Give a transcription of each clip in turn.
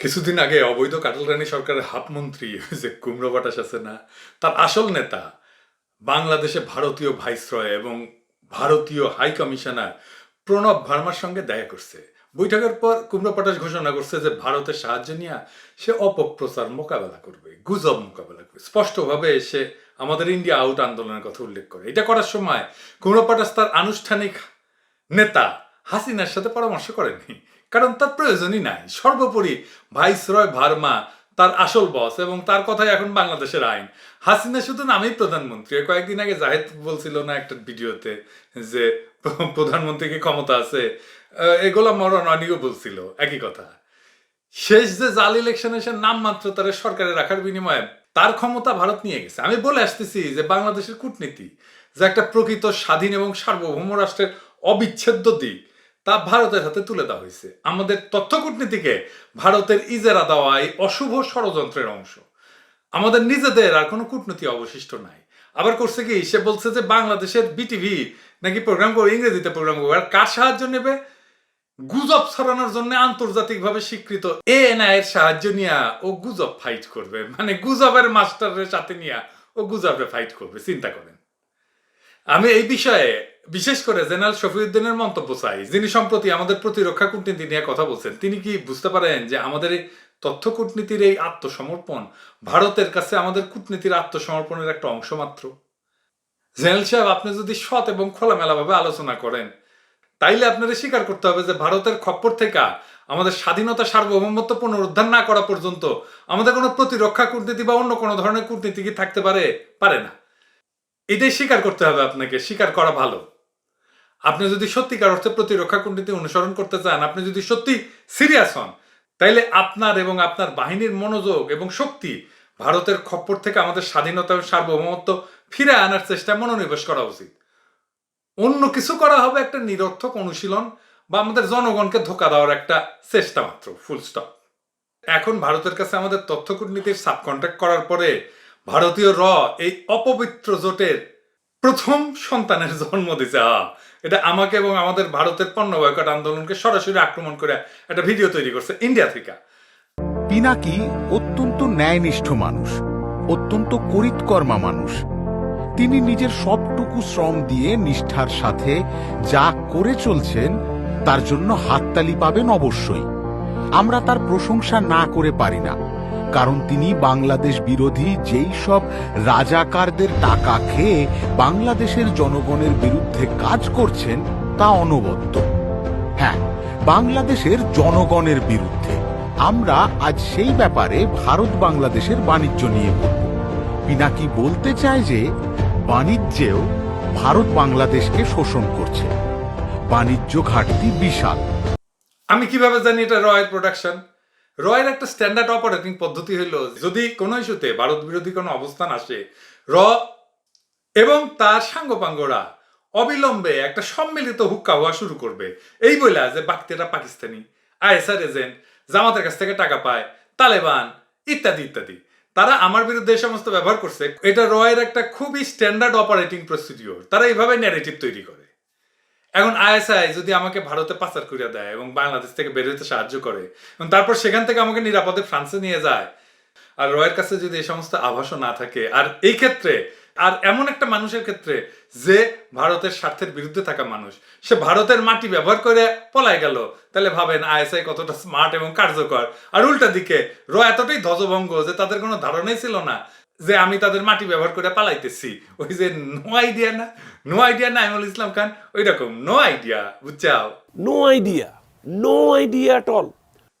কিছুদিন আগে অবৈধ কাটালরানী সরকারের হাফ মন্ত্রী যে কুমড়ো বাটাস আছে না, তার আসল নেতা, বাংলাদেশে ভারতীয় ভাইসরয় এবং ভারতীয় হাই কমিশনার প্রণব ভার্মার সঙ্গে দেখা করছে। বৈঠকের পর কুমড়ো পটাশ ঘোষণা করছে যে ভারতের সাহায্য নিয়ে সে অপপ্রচার মোকাবেলা করবে, গুজব মোকাবেলা করবে। স্পষ্টভাবে সে আমাদের ইন্ডিয়া আউট আন্দোলনের কথা উল্লেখ করে। এটা করার সময় কুমড়ো পটাশ তার আনুষ্ঠানিক নেতা হাসিনার সাথে পরামর্শ করেনি। কারণ তার প্রয়োজনই নাই। সর্বোপরি ভাইসরয় ভার্মা, তার আসল বস এবং তার কথাই এখন বাংলাদেশের আইন। হাসিনা শুধু নামেই প্রধানমন্ত্রী। কয়েকদিন আগে জাহেদ বলছিল না একটা ভিডিওতে যে প্র- প্রধানমন্ত্রী কি ক্ষমতা আছে এগুলা মরণ অনিও বলছিল, একই কথা। শেষ যে জাল ইলেকশনে সে নাম মাত্র তার সরকারে রাখার বিনিময়ে তার ক্ষমতা ভারত নিয়ে গেছে। আমি বলে আসতেছি যে, বাংলাদেশের কূটনীতি যে একটা প্রকৃত স্বাধীন এবং সার্বভৌম রাষ্ট্রের অবিচ্ছেদ্য দিক তা ভারতের হাতে তুলে দেওয়া হয়েছে। আমাদের তথ্য কূটনীতিকে ভারতের ইজারা দেওয়া এই অশুভ ষড়যন্ত্রের অংশ। আমাদের নিজেদের আর কোনো কূটনীতি অবশিষ্ট নাই। আবার করছে কি, সে বলছে যে বাংলাদেশের বিটিভি নাকি প্রোগ্রাম করবে, ইংরেজিতে প্রোগ্রাম করবে, আর কার সাহায্য নেবে? গুজব ছড়ানোর জন্য আন্তর্জাতিকভাবে স্বীকৃত এ এর সাহায্য নিয়ে ও গুজব ফাইট করবে। মানে গুজবের মাস্টারের সাথে নিয়ে ও গুজবে ফাইট করবে, চিন্তা করেন। আমি এই বিষয়ে বিশেষ করে জেনারেল শফিউদ্দিনের মন্তব্য চাই, যিনি সম্প্রতি আমাদের প্রতিরক্ষা কূটনীতি নিয়ে কথা বলছেন, তিনি কি বুঝতে পারেন যে আমাদের এই তথ্য কূটনীতির এই আত্মসমর্পণ ভারতের কাছে আমাদের কূটনীতির আত্মসমর্পণের একটা অংশ মাত্র? জেনারেল সাহেব, আপনি যদি সৎ এবং খোলামেলাভাবে আলোচনা করেন, তাইলে আপনাদের স্বীকার করতে হবে যে ভারতের খপ্পর থেকে আমাদের স্বাধীনতা সার্বভৌমত্ব পুনরুদ্ধার না করা পর্যন্ত আমাদের কোনো প্রতিরক্ষা কূটনীতি বা অন্য কোনো ধরনের কূটনীতি কি থাকতে পারে? পারে না। এটাই স্বীকার করতে হবে আপনাকে, স্বীকার করা ভালো। আপনি যদি সত্যিকার অর্থে প্রতিরক্ষা কূটনীতি অনুসরণ করতে চান, আপনি যদি সত্যি সিরিয়াস হন, তাইলে আপনার এবং আপনার বাহিনীর মনোযোগ এবং শক্তি ভারতের খপ্পর থেকে আমাদের স্বাধীনতা এবং সার্বভৌমত্ব ফিরে আনার চেষ্টায় মনোনিবেশ করা উচিত। অন্য কিছু করা হবে একটা নিরর্থক অনুশীলন বা আমাদের জনগণকে ধোকা দেওয়ার একটা চেষ্টা মাত্র ফুল স্টপ এখন ভারতের কাছে আমাদের তথ্য কূটনীতির সাবকন্ট্রাক্ট করার পরে ভারতীয় র এই অপবিত্র জোটের প্রথম সন্তানের জন্ম দিছে এটা আমাকে এবং আমাদের ভারতের পণ্য বয়কট আন্দোলনকে সরাসরি আক্রমণ করে একটা ভিডিও তৈরি করছে ইন্ডিয়া থেকে। পিনাকি অত্যন্ত ন্যায়নিষ্ঠ মানুষ, অত্যন্ত করিতকর্মা মানুষ। তিনি নিজের সবটুকু শ্রম দিয়ে নিষ্ঠার সাথে যা করে চলছেন, তার জন্য হাততালি পাবেন অবশ্যই। আমরা তার প্রশংসা না করে পারি না। কারণ তিনি বাংলাদেশ বিরোধী, যেই সব রাজাকারদের টাকা খেয়ে বাংলাদেশের জনগণের বিরুদ্ধে কাজ করছেন, তা অনবদ্য। হ্যাঁ বাংলাদেশের জনগণের বিরুদ্ধে। আমরা আজ সেই ব্যাপারে ভারত বাংলাদেশের বাণিজ্য নিয়ে বলব। পিনাকি বলতে চায় যে, বাণিজ্যেও ভারত বাংলাদেশকে শোষণ করছে। বাণিজ্য ঘাটতি বিশাল। আমি কীভাবে জানি এটা রয়ের প্রোডাকশন? রয়ের একটা স্ট্যান্ডার্ড অপারেটিং পদ্ধতি হলো যদি কোনো ইস্যুতে ভারত বিরোধী কোনো অবস্থান আসে, র এবং তার সাঙ্গপাঙ্গরা অবিলম্বে একটা সম্মিলিত হুক্কা হওয়া শুরু করবে। এই বইলা যে বাক্তিরা পাকিস্তানি, আইএসআর এজেন্ট, জামাতের কাছ থেকে টাকা পায়, তালেবান, ইত্যাদি ইত্যাদি। তারা আমার বিরুদ্ধে এই সমস্ত ব্যবহার করছে, এটা রয়ের একটা খুবই স্ট্যান্ডার্ড অপারেটিং প্রসিডিওর তারা এইভাবে ন্যারেটিভ তৈরি করে। এখন আইএসআই যদি আমাকে ভারতে পাচার করে দেয় এবং বাংলাদেশ থেকে বের হতে সাহায্য করে, এবং তারপর সেখান থেকে আমাকে নিরাপদে ফ্রান্সে নিয়ে যায়, আর রয়ের কাছে যদি এই সমস্ত আভাসও না থাকে, আর এই ক্ষেত্রে, আর এমন একটা মানুষের ক্ষেত্রে যে ভারতের স্বার্থের বিরুদ্ধে থাকা মানুষ, সে ভারতের মাটি ব্যবহার করে পলায় গেল, তাহলে ভাবেন আইএসআই কতটা স্মার্ট এবং কার্যকর। আর উল্টা দিকে, র এতটাই ধ্বজভঙ্গ যে তাদের কোনো ধারণাই ছিল না যে আমি তাদের মাটি ব্যবহার করে পালাইতেছি। ওই যে নো আইডিয়া না নো আইডিয়া না ইমুল ইসলাম খান। ওই রকম নো আইডিয়া বুঝছাও? No idea. No idea at all.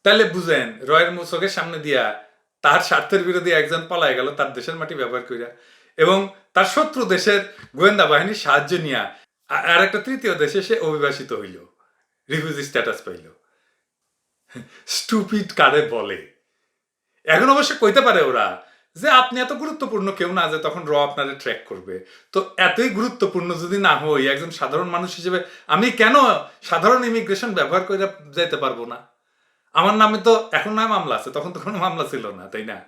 তাহলে বুঝেন রয়ের মু- চোখের সামনে দিয়া তার স্বার্থের বিরোধী একজন পলায় গেল তার দেশের মাটি ব্যবহার করিয়া এবং তার শত্রু দেশের গোয়েন্দা বাহিনীর সাহায্য নিয়া আর একটা তৃতীয় দেশে সে অভিবাসিত হইল রিফিউজি স্ট্যাটাস পাইল। স্টুপিড কারে বলে। এখন অবশ্য কইতে পারে ওরা যে আপনি এত গুরুত্বপূর্ণ কেউ না যে তখন র আপনারে ট্র্যাক করবে। তো এতই গুরুত্বপূর্ণ যদি না হই, একজন সাধারণ মানুষ হিসেবে আমি কেন সাধারণ ইমিগ্রেশন ব্যবহার করে যেতে পারব না? আমার নামে তো এখন নয় মামলা আছে, তখন তো কোনো মামলা ছিল না, তাই না?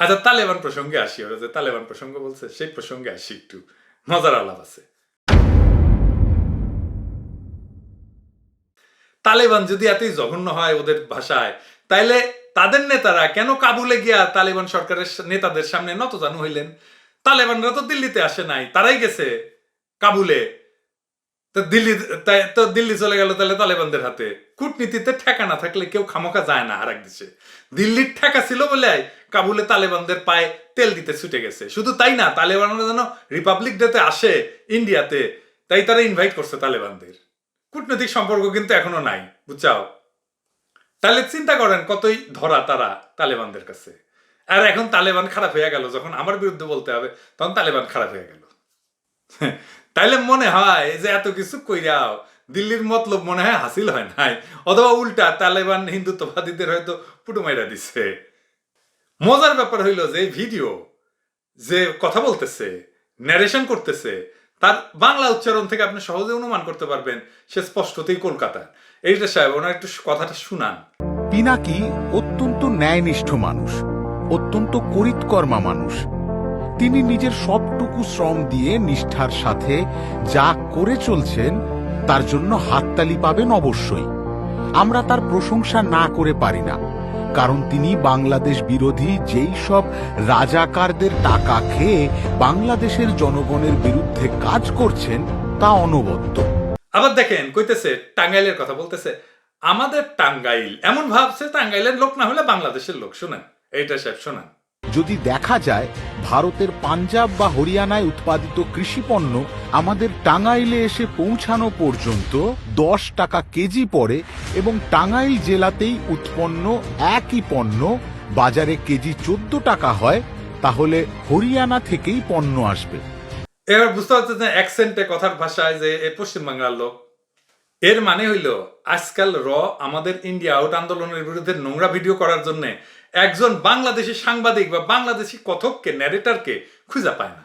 আচ্ছা তালেবান প্রসঙ্গে আসি ওরা, যে তালেবান প্রসঙ্গ বলছে, সেই প্রসঙ্গে আসি একটু। মজার আলাপ আছে। তালেবান যদি এতই জঘন্য হয় ওদের ভাষায়, তাইলে তাদের নেতারা কেন কাবুলে গিয়া তালেবান সরকারের নেতাদের সামনে নতজানু হইলেন? তালেবানরা তো দিল্লিতে আসে নাই, তারাই গেছে কাবুলে। তো দিল্লি তো দিল্লি চলে গেল তাহলে তালেবানদের হাতে। কূটনীতিতে ঠেকা না থাকলে কেউ খামোকা যায় না আর এক দেশে। দিল্লির ঠেকা ছিল বলে কাবুলে তালেবানদের পায়ে তেল দিতে ছুটে গেছে। শুধু তাই না, তালেবানরা যেন রিপাবলিক ডেতে আসে ইন্ডিয়াতে, তাই তারা ইনভাইট করছে তালেবানদের। কূটনৈতিক সম্পর্ক কিন্তু এখনও নাই, বুঝছাও? তাহলে চিন্তা করেন কতই ধরা তারা তালেবানদের কাছে। আর এখন তালেবান খারাপ হয়ে গেল, যখন আমার বিরুদ্ধে বলতে হবে, তখন তালেবান খারাপ হয়ে গেল। তাইলে মনে হয় যে এত কিছু কইরাও দিল্লির মতলব মনে হয় হাসিল হয় নাই, অথবা উল্টা তালেবান হিন্দুত্ববাদীদের হয়তো পুটু মাইরা দিছে। মজার ব্যাপার হইল যে ভিডিও যে কথা বলতেছে ন্যারেশন করতেছে, তার বাংলা উচ্চারণ থেকে আপনি সহজে অনুমান করতে পারবেন, সে স্পষ্টতই কলকাতার। এইটা সাহেব, ওনার একটু কথাটা শুনান। পিনাকি অত্যন্ত ন্যায়নিষ্ঠ মানুষ, অত্যন্ত করিতকর্মা মানুষ। তিনি নিজের সবটুকু শ্রম দিয়ে নিষ্ঠার সাথে যা করে চলছেন, তার জন্য হাততালি পাবেন অবশ্যই। আমরা তার প্রশংসা না করে পারি না, কারণ তিনি বাংলাদেশ বিরোধী যেই সব রাজাকারদের টাকা খেয়ে বাংলাদেশের জনগণের বিরুদ্ধে কাজ করছেন, তা অনবদ্য। আবার দেখেন কইতেছে টাঙ্গাইলের কথা বলতেছে, আমাদের টাঙ্গাইল এমন ভাবছে টাঙ্গাইলের লোক না হলে বাংলাদেশের লোক, শুনেন, এইটা সাহেব, শোনান। যদি দেখা যায় ভারতের পাঞ্জাব বা হরিয়ানায় উৎপাদিত কৃষিপণ্য আমাদের টাঙ্গাইলে এসে পৌঁছানো পর্যন্ত দশ টাকা কেজি পড়ে এবং টাঙ্গাইল জেলাতেই উৎপন্ন একই পণ্য বাজারে কেজি চোদ্দ টাকা হয়, তাহলে হরিয়ানা থেকেই পণ্য আসবে। এবার বুঝতে পারছেন যে অ্যাকসেন্টে কথার ভাষায় যে এ পশ্চিমবাংলার লোক। এর মানে হইল, আজকাল র আমাদের ইন্ডিয়া আউট আন্দোলনের বিরুদ্ধে নোংরা ভিডিও করার জন্য একজন বাংলাদেশি সাংবাদিক বা বাংলাদেশি কথককে ন্যারেটারকে খুঁজে পায় না।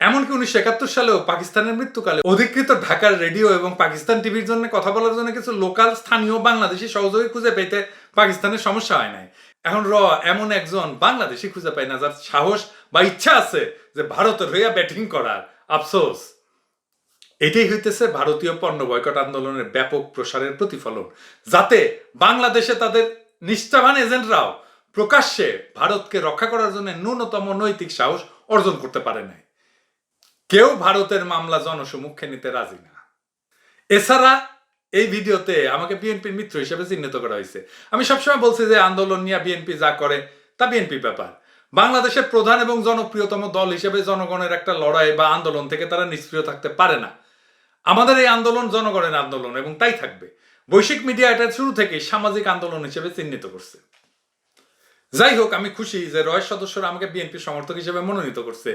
এমনকি উনিশশো একাত্তর সালেও পাকিস্তানের মৃত্যুকালে অধিকৃত ঢাকার রেডিও এবং পাকিস্তান টিভির জন্য কথা বলার জন্য কিছু লোকাল স্থানীয় বাংলাদেশি সহযোগী খুঁজে পেতে পাকিস্তানের সমস্যা হয় নাই। এখন র এমন একজন বাংলাদেশি খুঁজে পায় না, যার সাহস বা ইচ্ছা আছে যে ভারতের হইয়া ব্যাটিং করার। আফসোস। এটাই হইতেছে ভারতীয় পণ্য বয়কট আন্দোলনের ব্যাপক প্রসারের প্রতিফলন। যাতে বাংলাদেশে তাদের নিষ্ঠাবান এজেন্টরাও প্রকাশ্যে ভারতকে রক্ষা করার জন্য ন্যূনতম নৈতিক সাহস অর্জন করতে পারে নাই। কেউ ভারতের মামলা জনসমুখে নিতে রাজি না। এছাড়া এই ভিডিওতে আমাকে বিএনপির মিত্র হিসেবে চিহ্নিত করা হয়েছে। আমি সবসময় বলছি যে আন্দোলন নিয়ে বিএনপি যা করে, তা বিএনপির ব্যাপার। বাংলাদেশের প্রধান এবং জনপ্রিয়তম দল হিসেবে জনগণের একটা লড়াই বা আন্দোলন থেকে তারা নিষ্ক্রিয় থাকতে পারে না। আমাদের এই আন্দোলন জনগণের আন্দোলন এবং তাই থাকবে। বৈশ্বিক মিডিয়া এটা শুরু থেকে সামাজিক আন্দোলন হিসেবে চিহ্নিত করছে। যাই হোক, আমি খুশি যে রয়ের সদস্যরা আমাকে বিএনপি সমর্থক হিসেবে মনোনীত করছে।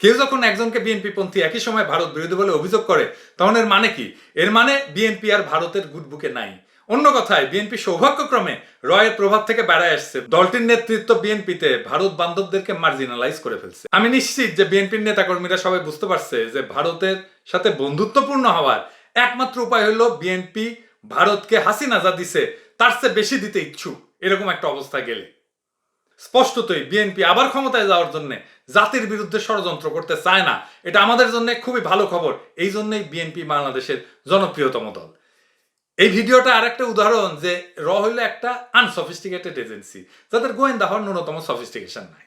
কেউ যখন একজনকে বিএনপি পন্থী একই সময় ভারত বিরোধী বলে অভিযোগ করে, তখন এর মানে কি? এর মানে বিএনপি আর ভারতের গুটবুকে নাই। অন্য কথায়, বিএনপি সৌভাগ্যক্রমে রয়ের প্রভাব থেকে বেড়ায় আসছে। দলটির নেতৃত্ব বিএনপিতে ভারত বান্ধবদেরকে মার্জিনালাইজ করে ফেলছে। আমি নিশ্চিত যে বিএনপির নেতাকর্মীরা সবাই বুঝতে পারছে যে ভারতের সাথে বন্ধুত্বপূর্ণ হওয়ার একমাত্র উপায় হলো বিএনপি ভারতকে হাসিনা যা দিছে, তার চেয়ে বেশি দিতে ইচ্ছুক। এরকম একটা অবস্থা গেলে। স্পষ্টতই বিএনপি আবার ক্ষমতায় যাওয়ার জন্য জাতির বিরুদ্ধে ষড়যন্ত্র করতে চায় না। এটা আমাদের জন্য খুবই ভালো খবর। এই জন্যই বিএনপি বাংলাদেশের জনপ্রিয়তম দল। এই ভিডিওটা আরেকটা উদাহরণ যে র হইল একটা আনসফিস্টিকেটেড এজেন্সি যাদের গোয়েন্দা হওয়ার ন্যূনতম সফিস্টিকেশন নাই।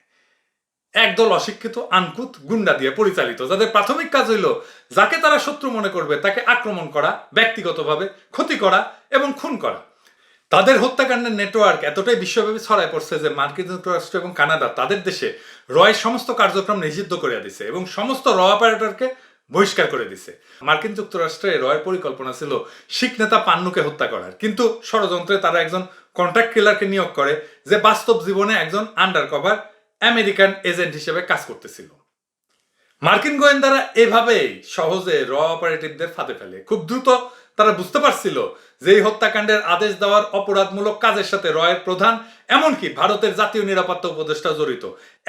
একদল অশিক্ষিত, আনকুত, গুন্ডা দিয়ে পরিচালিত, যাদের প্রাথমিক কাজ হইল যাকে তারা শত্রু মনে করবে, তাকে আক্রমণ করা, ব্যক্তিগতভাবে ক্ষতি করা এবং খুন করা। তাদের হত্যাকাণ্ডের নেটওয়ার্ক এতটাই বিশ্বব্যাপী ছড়ায় পড়ছে যে মার্কিন যুক্তরাষ্ট্র এবং কানাডা তাদের দেশে রয়ের সমস্ত কার্যক্রম নিষিদ্ধ করে দিছে এবং সমস্ত র অপারেটরকে বহিষ্কার করে দিছে। মার্কিন যুক্তরাষ্ট্রে রয়ের পরিকল্পনা ছিল শিখ নেতা পান্নুকে হত্যা করার। কিন্তু ষড়যন্ত্রে তারা একজন কন্ট্রাক্ট কিলারকে নিয়োগ করে, যে বাস্তব জীবনে একজন আন্ডার কভার আমেরিকান এজেন্ট হিসেবে কাজ করতেছিল। মার্কিন গোয়েন্দারা এভাবেই সহজে র অপারেটিভদের ফাঁদে ফেলে। খুব দ্রুত তারা বুঝতে পারছিল যে এই হত্যাকাণ্ডের আদেশ দেওয়ার অপরাধমূলক কাজের সাথে রয়ের প্রধান, এমনকি ভারতের জাতীয় নিরাপত্তা উপদেষ্টা জড়িত।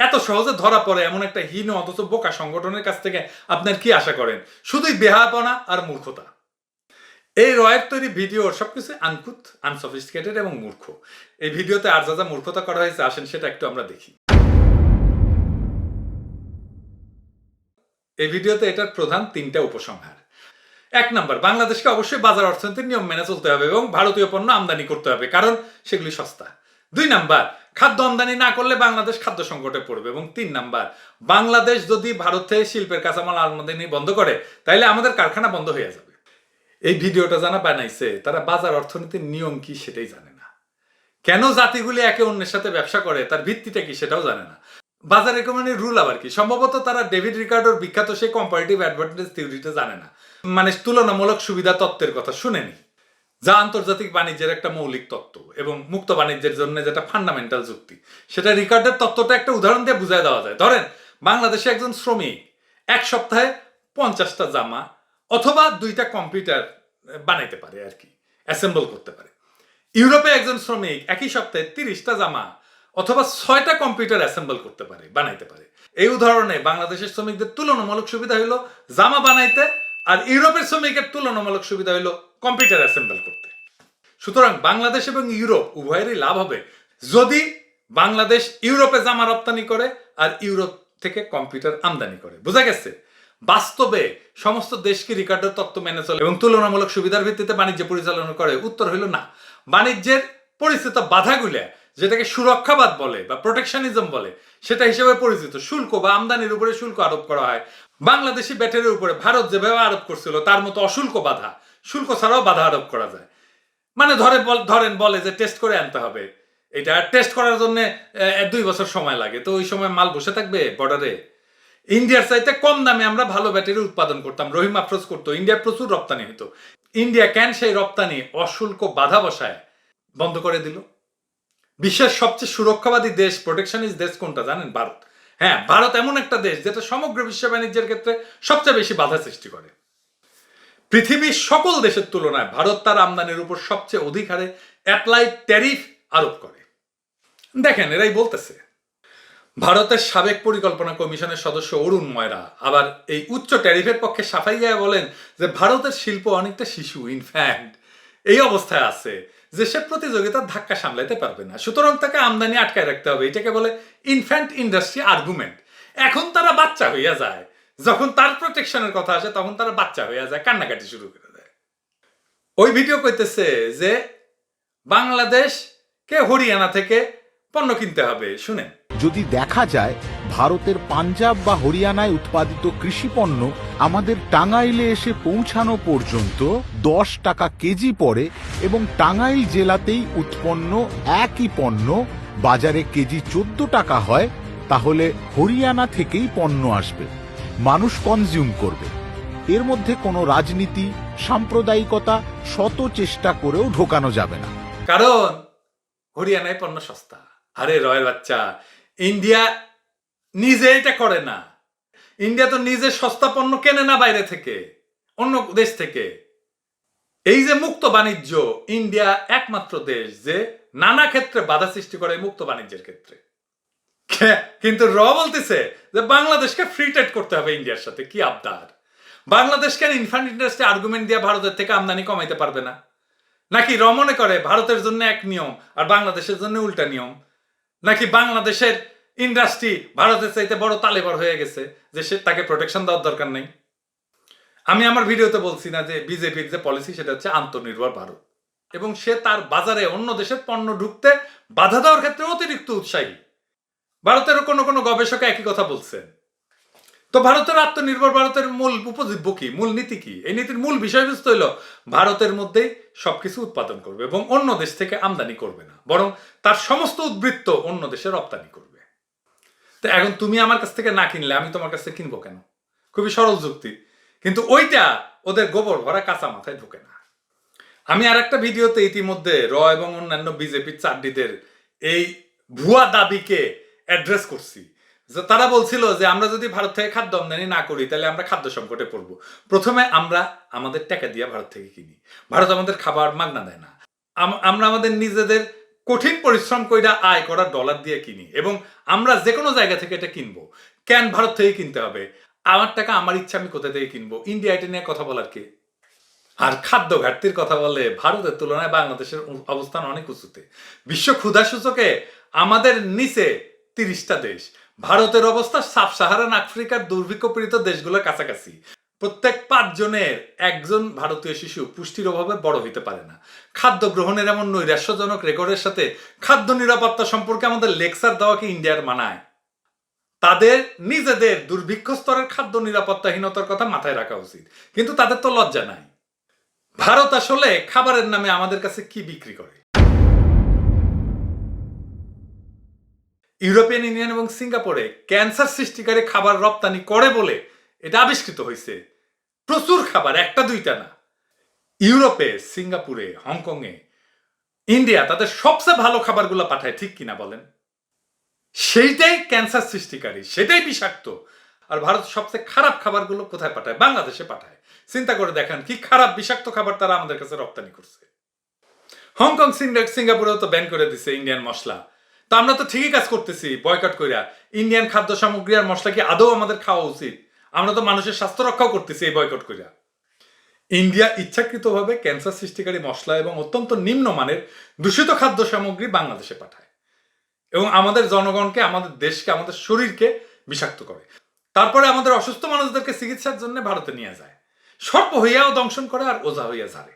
এত সহজে ধরা পড়ে এমন একটা হীন অথচ বোকা সংগঠনের কাছ থেকে আপনার কি আশা করেন? শুধুই বেহাপনা আর মূর্খতা? এই রয়ের তৈরি ভিডিওর সবকিছু আনকুত, আনসফিস্টিকেটেড এবং মূর্খ। এই ভিডিওতে আর যা যা মূর্খতা করা হয়েছে আসেন সেটা একটু আমরা দেখি। এই ভিডিওতে এটার প্রধান তিনটা উপসংহার। এক নাম্বার, বাংলাদেশকে অবশ্যই বাজার অর্থনীতির নিয়ম মেনে চলতে হবে এবং ভারতীয় পণ্য আমদানি করতে হবে, কারণ সেগুলি সস্তা। দুই নাম্বার, খাদ্য আমদানি না করলে বাংলাদেশ খাদ্য সংকটে পড়বে। এবং তিন নাম্বার, বাংলাদেশ যদি ভারত শিল্পের কাঁচামাল আমদানি বন্ধ করে তাহলে আমাদের কারখানা বন্ধ হয়ে যাবে। এই ভিডিওটা যারা বানাইছে, তারা বাজার অর্থনীতির নিয়ম কি সেটাই জানে না। কেন জাতিগুলি একে অন্যের সাথে ব্যবসা করে, তার ভিত্তিটা কি সেটাও জানে না। বাজার রেকমেন্ডের রুল আবার কি? সম্ভবত তারা ডেভিড রিকার্ডোর বিখ্যাত সেই কম্পারেটিভ অ্যাডভান্টেজ থিওরিটা জানে না। মানে তুলনামূলক সুবিধা তত্ত্বের কথা শুনেনি। যা আন্তর্জাতিক বাণিজ্যের একটা মৌলিক তত্ত্ব এবং মুক্ত বাণিজ্যের জন্য যেটা ফান্ডামেন্টাল যুক্তি। সেটা রিকার্ডের তত্ত্বটা একটা উদাহরণ দিয়ে বুঝায় দেওয়া যায়। ধরেন, বাংলাদেশে একজন শ্রমিক এক সপ্তাহে পঞ্চাশটা জামা অথবা দুইটা কম্পিউটার বানাইতে পারে আর কি অ্যাসেম্বল করতে পারে। ইউরোপে একজন শ্রমিক একই সপ্তাহে তিরিশটা জামা অথবা ছয়টা কম্পিউটার অ্যাসেম্বল করতে পারে, বানাইতে পারে। এই উদাহরণে বাংলাদেশের শ্রমিকদের তুলনামূলক সুবিধা হলো জামা বানাইতে আর ইউরোপের শ্রমিকের তুলনামূলক সুবিধা হলো কম্পিউটার অ্যাসেম্বল করতে। সুতরাং বাংলাদেশ এবং ইউরোপ উভয়েরই লাভ হবে যদি বাংলাদেশ ইউরোপে জামা রপ্তানি করে আর ইউরোপ থেকে কম্পিউটার আমদানি করে। বোঝা গেছে? বাস্তবে সমস্ত দেশকে রিকার্ডের তত্ত্ব মেনে চলে এবং তুলনামূলক সুবিধার ভিত্তিতে বাণিজ্য পরিচালনা করে উত্তর হইল না। বাণিজ্যের পরিচিত বাধাগুলা, যেটাকে সুরক্ষাবাদ বলে বা প্রোটেকশনিজম বলে, সেটা হিসেবে পরিচিত। শুল্ক বা আমদানির উপরে শুল্ক আরোপ করা হয়। বাংলাদেশি ব্যাটারির উপরে ভারত যেভাবে আরোপ করছিল, তার মতো অশুল্ক বাধা। শুল্ক ছাড়াও বাধা আরোপ করা যায়। মানে ধরে ধরেন বলে যে টেস্ট করে আনতে হবে। এটা টেস্ট করার জন্য দুই বছর সময় লাগে। তো ওই সময় মাল বসে থাকবে বর্ডারে ইন্ডিয়ার চাইতে কম দামে আমরা ভালো ব্যাটারি উৎপাদন করতাম। রহিম আফরোজ করতো। ইন্ডিয়া প্রচুর রপ্তানি হতো। ইন্ডিয়া কেন সেই রপ্তানি অশুল্ক বাধা বসায়? বন্ধ করে দিল। বিশ্বের সবচেয়ে সুরক্ষাবাদী দেশ প্রোটেকশনিস্ট দেশ কোনটা জানেন? ভারত। হ্যাঁ ভারত এমন একটা দেশ যেটা সমগ্র বিশ্ব বাণিজ্যের ক্ষেত্রে সবচেয়ে বেশি বাধা সৃষ্টি করে। পৃথিবীর সকল দেশের তুলনায় ভারত তার আমদানির উপর সবচেয়ে অধিক হারে অ্যাপ্লাই ট্যারিফ আরোপ করে। দেখেন, এরাই বলতেছে, ভারতের সাবেক পরিকল্পনা কমিশনের সদস্য অরুণ ময়রা আবার এই উচ্চ ট্যারিফের পক্ষে সাফাই বলেন যে, ভারতের শিল্প অনেকটা শিশু ইনফ্যাক্ট এই অবস্থায় আছে। যে সে প্রতিযোগিতার ধাক্কা সামলাইতে পারবে না। সুতরাং তাকে আমদানি আটকায় রাখতে হবে। এটাকে বলে ইনফ্যান্ট ইন্ডাস্ট্রি আর্গুমেন্ট এখন তারা বাচ্চা হইয়া যায়। যখন তার প্রোটেকশনের কথা আসে, তখন তারা বাচ্চা হইয়া যায়, কান্নাকাটি শুরু করে দেয়। ওই ভিডিও কইতেছে যে বাংলাদেশকে হরিয়ানা থেকে পণ্য কিনতে হবে। শুনেন। যদি দেখা যায় ভারতের পাঞ্জাব বা হরিয়ানায় উৎপাদিত কৃষিপণ্য আমাদের টাঙ্গাইলে এসে পৌঁছানো পর্যন্ত দশ টাকা কেজি পড়ে এবং টাঙ্গাইল জেলাতেই উৎপন্ন একই পণ্য বাজারে কেজি চোদ্দ টাকা হয়, তাহলে হরিয়ানা থেকেই পণ্য আসবে। মানুষ কনজিউম করবে। এর মধ্যে কোনো রাজনীতি, সাম্প্রদায়িকতা, শত চেষ্টা করেও ঢোকানো যাবে না। কারণ হরিয়ানায় পণ্য সস্তা। আরে রয়ের বাচ্চা ইন্ডিয়া নিজে এটা করে না। ইন্ডিয়া তো নিজে সস্তা পণ্য কেনে না বাইরে থেকে, অন্য দেশ থেকে। এই যে মুক্ত বাণিজ্য ইন্ডিয়া একমাত্র দেশ যে নানা ক্ষেত্রে বাধা সৃষ্টি করে মুক্ত বাণিজ্যের ক্ষেত্রে। কিন্তু র বলতেছে যে বাংলাদেশকে ফ্রি ট্রেড করতে হবে ইন্ডিয়ার সাথে, কি আবদার? বাংলাদেশ কেন ইনফ্যান্ট ইন্ডাস্ট্রি আর্গুমেন্ট দিয়ে ভারতের থেকে আমদানি কমাইতে পারবে না। নাকি র মনে করে ভারতের জন্য এক নিয়ম আর বাংলাদেশের জন্য উল্টা নিয়ম? নাকি বাংলাদেশের ইন্ডাস্ট্রি ভারতের চাইতে বড় তালেবার হয়ে গেছে যে সে তাকে প্রোটেকশন দেওয়ার দরকার নেই? আমি আমার ভিডিওতে বলছি না যে বিজেপির যে পলিসি সেটা হচ্ছে আন্তনির্ভর ভারত। এবং সে তার বাজারে অন্য দেশের পণ্য ঢুকতে বাধা দেওয়ার ক্ষেত্রে অতিরিক্ত উৎসাহী। ভারতেরও কোনো কোনো গবেষক একই কথা বলছেন। তো ভারতের আত্মনির্ভর ভারতের মূল উপজীব্য কি? মূল নীতি কি? এই নীতির মূল বিষয়বস্তু হলো ভারতের মধ্যেই সবকিছু উৎপাদন করবে এবং অন্য দেশ থেকে আমদানি করবে না, বরং তার সমস্ত উদ্বৃত্ত অন্য দেশে রপ্তানি করবে। তো এখন তুমি আমার কাছ থেকে না কিনলে, আমি তোমার কাছ কিনবো কেন? খুবই সরল যুক্তি। কিন্তু ওইটা ওদের গোবর ভরা কাঁচা মাথায় ঢোকে না। আমি আর একটা ভিডিওতে ইতিমধ্যে র এবং অন্যান্য বিজেপির চাড্ডিদের এই ভুয়া দাবিকে অ্যাড্রেস করছি। তারা বলছিল যে আমরা যদি ভারত থেকে খাদ্য আমদানি না করি, তাহলে আমরা খাদ্য সংকটে পড়ব। প্রথমে আমরা আমাদের টাকা দিয়ে ভারত থেকে কিনি। ভারত আমাদের খাবার মাগনা দেয় না। আমরা আমাদের নিজেদের কঠিন পরিশ্রম কইরা আয় করা ডলার দিয়ে কিনি এবং আমরা যে কোনো জায়গা থেকে এটা কিনবো। কেন ভারত থেকে কিনতে হবে? আমার টাকা, আমার ইচ্ছা, আমি কোথা থেকে কিনবো? ইন্ডিয়া এটা নিয়ে কথা বলার কে? আর খাদ্য ঘাটতির কথা বলে ভারতের তুলনায় বাংলাদেশের অবস্থান অনেক উঁচুতে। বিশ্ব ক্ষুধা সূচকে আমাদের নিচে তিরিশটা দেশ। ভারতের অবস্থা সাব সাহারান আফ্রিকার দুর্ভিক্ষ পীড়িত দেশগুলোর কাছাকাছি। প্রত্যেক পাঁচজনের একজন ভারতীয় শিশু পুষ্টির অভাবে বড় হইতে পারে না। খাদ্য গ্রহণের এমন নৈরাশ্যজনক রেকর্ডের সাথে খাদ্য নিরাপত্তা সম্পর্কে আমাদের লেকচার দেওয়াকে ইন্ডিয়ার মানায়? তাদের নিজেদের দুর্ভিক্ষ স্তরের খাদ্য নিরাপত্তাহীনতার কথা মাথায় রাখা উচিত। কিন্তু তাদের তো লজ্জা নাই। ভারত আসলে খাবারের নামে আমাদের কাছে কি বিক্রি করে? ইউরোপিয়ান ইউনিয়ন এবং সিঙ্গাপুরে ক্যান্সার সৃষ্টিকারী খাবার রপ্তানি করে বলে এটা আবিষ্কৃত হয়েছে। প্রচুর খাবার, একটা দুইটা না। ইউরোপে, সিঙ্গাপুরে, হংকংয়ে, ইন্ডিয়া তাদের সবচেয়ে ভালো খাবারগুলো পাঠায়, ঠিক কিনা বলেন? সেইটাই ক্যান্সার সৃষ্টিকারী, সেটাই বিষাক্ত। আর ভারত সবচেয়ে খারাপ খাবারগুলো কোথায় পাঠায়? বাংলাদেশে পাঠায়। চিন্তা করে দেখেন কি খারাপ বিষাক্ত খাবার তারা আমাদের কাছে রপ্তানি করছে। হংকং সিঙ্গা- সিঙ্গাপুরেও তো ব্যান করে দিছে ইন্ডিয়ান মশলা। তা আমরা তো ঠিকই কাজ করতেছি বয়কট কইরা। ইন্ডিয়ান খাদ্য সামগ্রী আর মশলা কি আদৌ আমাদের খাওয়া উচিত? আমরা তো মানুষের স্বাস্থ্য রক্ষাও করতেছি এই বয়কট কইরা। ইন্ডিয়া ইচ্ছাকৃতভাবে ক্যান্সার সৃষ্টিকারী মশলা এবং অত্যন্ত নিম্নমানের দূষিত খাদ্য সামগ্রী বাংলাদেশে পাঠায়। এবং আমাদের জনগণকে, আমাদের দেশকে, আমাদের শরীরকে বিষাক্ত করে। তারপরে আমাদের অসুস্থ মানুষদেরকে চিকিৎসার জন্য ভারতে নিয়ে যায়। সর্প হইয়াও দংশন করে আর ওঝা হইয়া ঝাড়ে।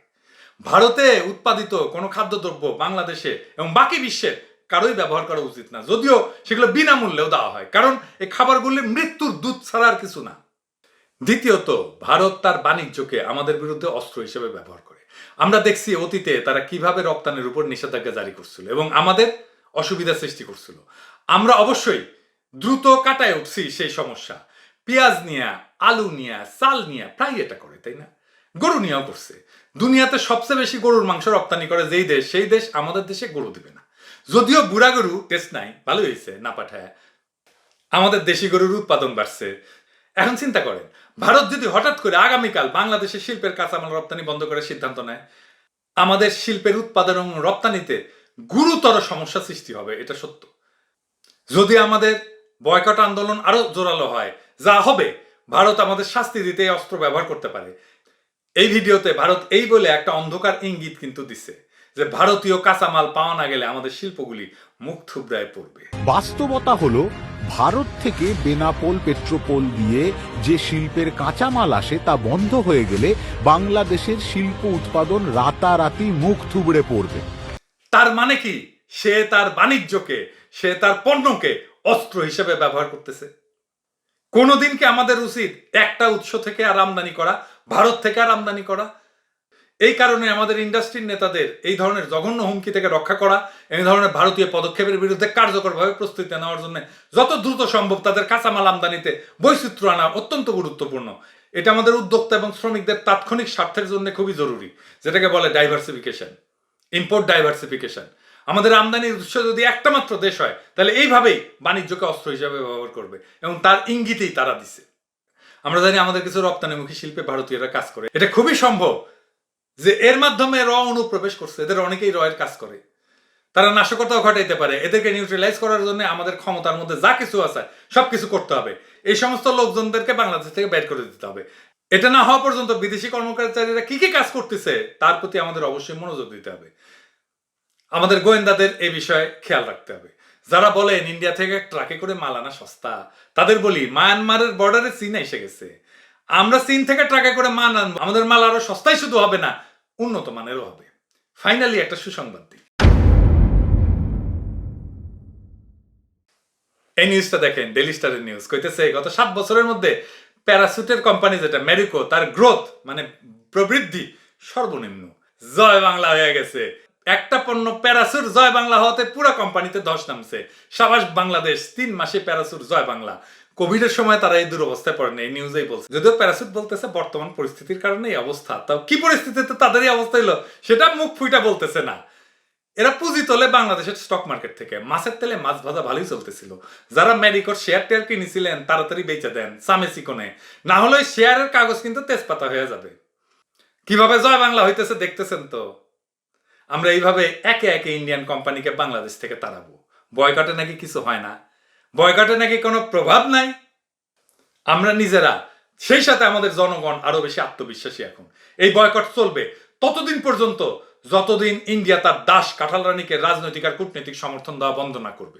ভারতে উৎপাদিত কোনো খাদ্যদ্রব্য বাংলাদেশে এবং বাকি বিশ্বের কারোই ব্যবহার করা উচিত না। যদিও সেগুলো বিনামূল্যেও দেওয়া হয়, কারণ এই খাবারগুলি মৃত্যুর দুধ ছাড়া আর কিছু না। দ্বিতীয়ত, ভারত তার বাণিজ্যকে আমাদের বিরুদ্ধে অস্ত্র হিসেবে ব্যবহার করে। আমরা দেখছি অতীতে তারা কীভাবে রপ্তানির উপর নিষেধাজ্ঞা জারি করছিল এবং আমাদের অসুবিধা সৃষ্টি করছিল। আমরা অবশ্যই দ্রুত কাটায় উঠছি সেই সমস্যা। পেঁয়াজ নিয়ে, আলু নিয়ে, চাল নিয়ে প্রায় এটা করে, তাই না? গরু নিয়েও করছে। দুনিয়াতে সবচেয়ে বেশি গরুর মাংস রপ্তানি করে যেই দেশ, সেই দেশ আমাদের দেশে গরু দিবে না। যদিও বুড়া গরু টেস্ট নাই ভালো হয়েছে, না পাঠায়। আমাদের দেশি গরুর উৎপাদন বাড়ছে। এখন চিন্তা করেন, ভারত যদি হঠাৎ করে আগামীকাল বাংলাদেশের শিল্পের কাঁচামাল রপ্তানি বন্ধ করার সিদ্ধান্ত নেয়, আমাদের শিল্পের উৎপাদন এবং রপ্তানিতে গুরুতর সমস্যা সৃষ্টি হবে, এটা সত্য। যদি আমাদের বয়কট আন্দোলন আরও জোরালো হয়, যা হবে, ভারত আমাদের শাস্তি দিতে অস্ত্র ব্যবহার করতে পারে। এই ভিডিওতে ভারত এই বলে একটা অন্ধকার ইঙ্গিত কিন্তু দিছে। যে ভারতীয় কাঁচামাল পাওয়া না গেলে আমাদের শিল্পগুলি মুখ থুবড়ায় পড়বে। বাস্তবতা হলো ভারত থেকে বেনাপোল পেট্রোপোল দিয়ে যে শিল্পের কাঁচামাল আসে তা বন্ধ হয়ে গেলে বাংলাদেশের শিল্প উৎপাদন রাতারাতি মুখ থুবড়ে পড়বে। তার মানে কি? সে তার বাণিজ্যকে সে তার পণ্যকে অস্ত্র হিসেবে ব্যবহার করতেছে। কোনোদিন কি আমাদের উচিত একটা উৎস থেকে আর আমদানি করা ভারত থেকে আর আমদানি করা? এই কারণে আমাদের ইন্ডাস্ট্রির নেতাদের এই ধরনের জঘন্য হুমকি থেকে রক্ষা করা, এই ধরনের ভারতীয় পদক্ষেপের বিরুদ্ধে কার্যকরভাবে প্রস্তুতি নেওয়ার জন্য যত দ্রুত সম্ভব তাদের কাঁচামাল আমদানিতে বৈচিত্র্য আনা অত্যন্ত গুরুত্বপূর্ণ। এটা আমাদের উদ্যোক্তা এবং শ্রমিকদের তাৎক্ষণিক স্বার্থের জন্য খুবই জরুরি, যেটাকে বলে ডাইভার্সিফিকেশন ইম্পোর্ট ডাইভার্সিফিকেশন আমাদের আমদানির উৎস যদি একটা মাত্র দেশ হয়, তাহলে এইভাবেই বাণিজ্যকে অস্ত্র হিসাবে ব্যবহার করবে এবং তার ইঙ্গিতেই তারা দিছে। আমরা জানি আমাদের কিছু রপ্তানিমুখী শিল্পে ভারতীয়রা কাজ করে। এটা খুবই সম্ভব যে এর মাধ্যমে র অনুপ্রবেশ করছে, এদের অনেকেই র এর কাজ করে। তারা নাশকতাও ঘটাইতে পারে। এদেরকে নিউট্রালাইজ করার জন্য আমাদের ক্ষমতার মধ্যে যা কিছু আছে, সবকিছু করতে হবে। এই সমস্ত লোকজনদেরকে বাংলাদেশ থেকে বের করে দিতে হবে। এটা না হওয়া পর্যন্ত বিদেশি কর্মচারীরা কি কি কাজ করতেছে, তার প্রতি আমাদের অবশ্যই মনোযোগ দিতে হবে। আমাদের গোয়েন্দাদের এই বিষয়ে খেয়াল রাখতে হবে। যারা বলেন, ইন্ডিয়া থেকে ট্রাকে করে মাল আনা সস্তা। তাদের বলি, মায়ানমারের বর্ডারে চীন এসে গেছে। আমরা চীন থেকে ট্রাকে করে মাল আনব। আমাদের মাল আরও সস্তাই শুধু হবে না, উন্নত মানেরও হবে। ফাইনালি একটা সুসংবাদ দিই। এই নিউজটা দেখেন ডেলি স্টারের নিউজ কইতেছে, গত সাত বছরের মধ্যে প্যারাসুটের কোম্পানি যেটা মেরিকো তার গ্রোথ মানে প্রবৃদ্ধি সর্বনিম্ন। জয় বাংলা হয়ে গেছে। একটা পণ্য প্যারাসুট জয় বাংলা হওয়াতে পুরো কোম্পানিতে ধস নামছে। সাবাস বাংলাদেশ, তিন মাসে প্যারাসুট জয় বাংলা। কোভিডের সময় তারা এই দুরবস্থায় পড়ে এই নিউজেই বলছে। যদিও প্যারাসুট বলতেছে, বর্তমান পরিস্থিতির কারণে এই অবস্থা। তাও কি পরিস্থিতিতে তাদের এই অবস্থা হলো সেটা মুখ ফুইটা বলতেছে না। এরা পুঁজি তোলে বাংলাদেশের স্টক মার্কেট থেকে। মাছের তেলে মাছ ভাজা ভালোই চলতেছিল। যারা মেডিকোর শেয়ার টেয়ার কিনেছিলেন, তাড়াতাড়ি বেচে দেন, সামে চিকনে না হলে শেয়ারের কাগজ কিন্তু তেজপাতা হয়ে যাবে। কীভাবে জয় বাংলা হইতেছে দেখতেছেন তো? আমরা এইভাবে একে একে ইন্ডিয়ান কোম্পানিকে বাংলাদেশ থেকে তাড়াবো। বয়কটে নাকি কিছু হয় না। বয়কটে নাকি কোনো প্রভাব নাই? আমরা নিজেরা, সেই সাথে আমাদের জনগণ আরও বেশি আত্মবিশ্বাসী এখন। এই বয়কট চলবে ততদিন পর্যন্ত যতদিন ইন্ডিয়া তার দাস কাঁঠাল রানীকে রাজনৈতিক আর কূটনৈতিক সমর্থন দেওয়া বন্ধ না করবে।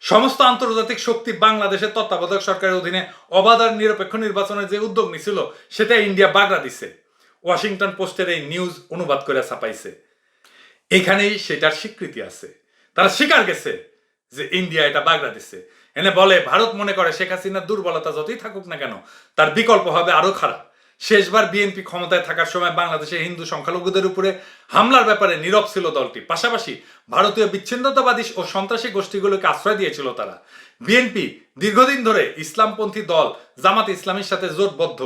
সমস্ত আন্তর্জাতিক শক্তি বাংলাদেশের তত্ত্বাবধায়ক সরকারের অধীনে অবাধ আর নিরপেক্ষ নির্বাচনের যে উদ্যোগ নিছিল, সেটা ইন্ডিয়া বাগড়া দিছে। ওয়াশিংটন পোস্টের এই নিউজ অনুবাদ করে ছাপাইছে। এখানেই সেটার স্বীকৃতি আছে। তারা স্বীকার গেছে। যে ইন্ডিয়া এটা বাগড়া দিচ্ছে এনে বলে, ভারত মনে করে শেখ হাসিনার দুর্বলতা যতই থাকুক না কেন, তার বিকল্প হবে আরও খারাপ। শেষবার বিএনপি ক্ষমতায় থাকার সময় বাংলাদেশের হিন্দু সংখ্যালঘুদের উপরে হামলার ব্যাপারে নীরব ছিল দলটি। পাশাপাশি ভারতীয় বিচ্ছিন্নতাবাদী ও সন্ত্রাসী গোষ্ঠীগুলোকে আশ্রয় দিয়েছিল তারা। বিএনপি দীর্ঘদিন ধরে ইসলামপন্থী দল জামাত ইসলামের সাথে জোটবদ্ধ।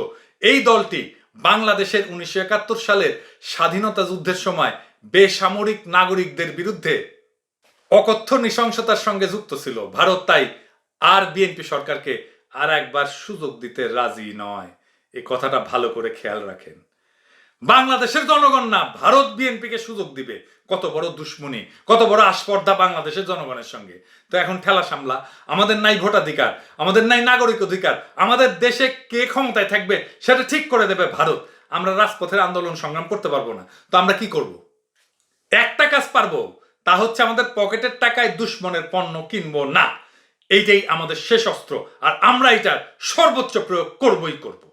এই দলটি বাংলাদেশের উনিশশো একাত্তর সালের স্বাধীনতা যুদ্ধের সময় বেসামরিক নাগরিকদের বিরুদ্ধে অকথ্য নৃশংসতার সঙ্গে যুক্ত ছিল ভারত, তাই আর বিএনপি সরকারকে আর একবার সুযোগ দিতে রাজি নয়। এই কথাটা ভালো করে খেয়াল রাখেন। বাংলাদেশের জনগণ না, ভারত বিএনপিকে সুযোগ দিবে। কত বড় দুশ্মনী, কত বড় আস্পর্ধা বাংলাদেশের জনগণের সঙ্গে। তো এখন ঠেলা সামলা, আমাদের নাই ভোটাধিকার, আমাদের নাই নাগরিক অধিকার, আমাদের দেশে কে ক্ষমতায় থাকবে সেটা ঠিক করে দেবে ভারত। আমরা রাজপথের আন্দোলন সংগ্রাম করতে পারব না। তো আমরা কি করব? একটা কাজ পারব তা হচ্ছে আমাদের পকেটের টাকায় দুশ্মনের পণ্য কিনবো না। এইটাই আমাদের শেষ অস্ত্র, আর আমরা এটার সর্বোচ্চ প্রয়োগ করবই করব।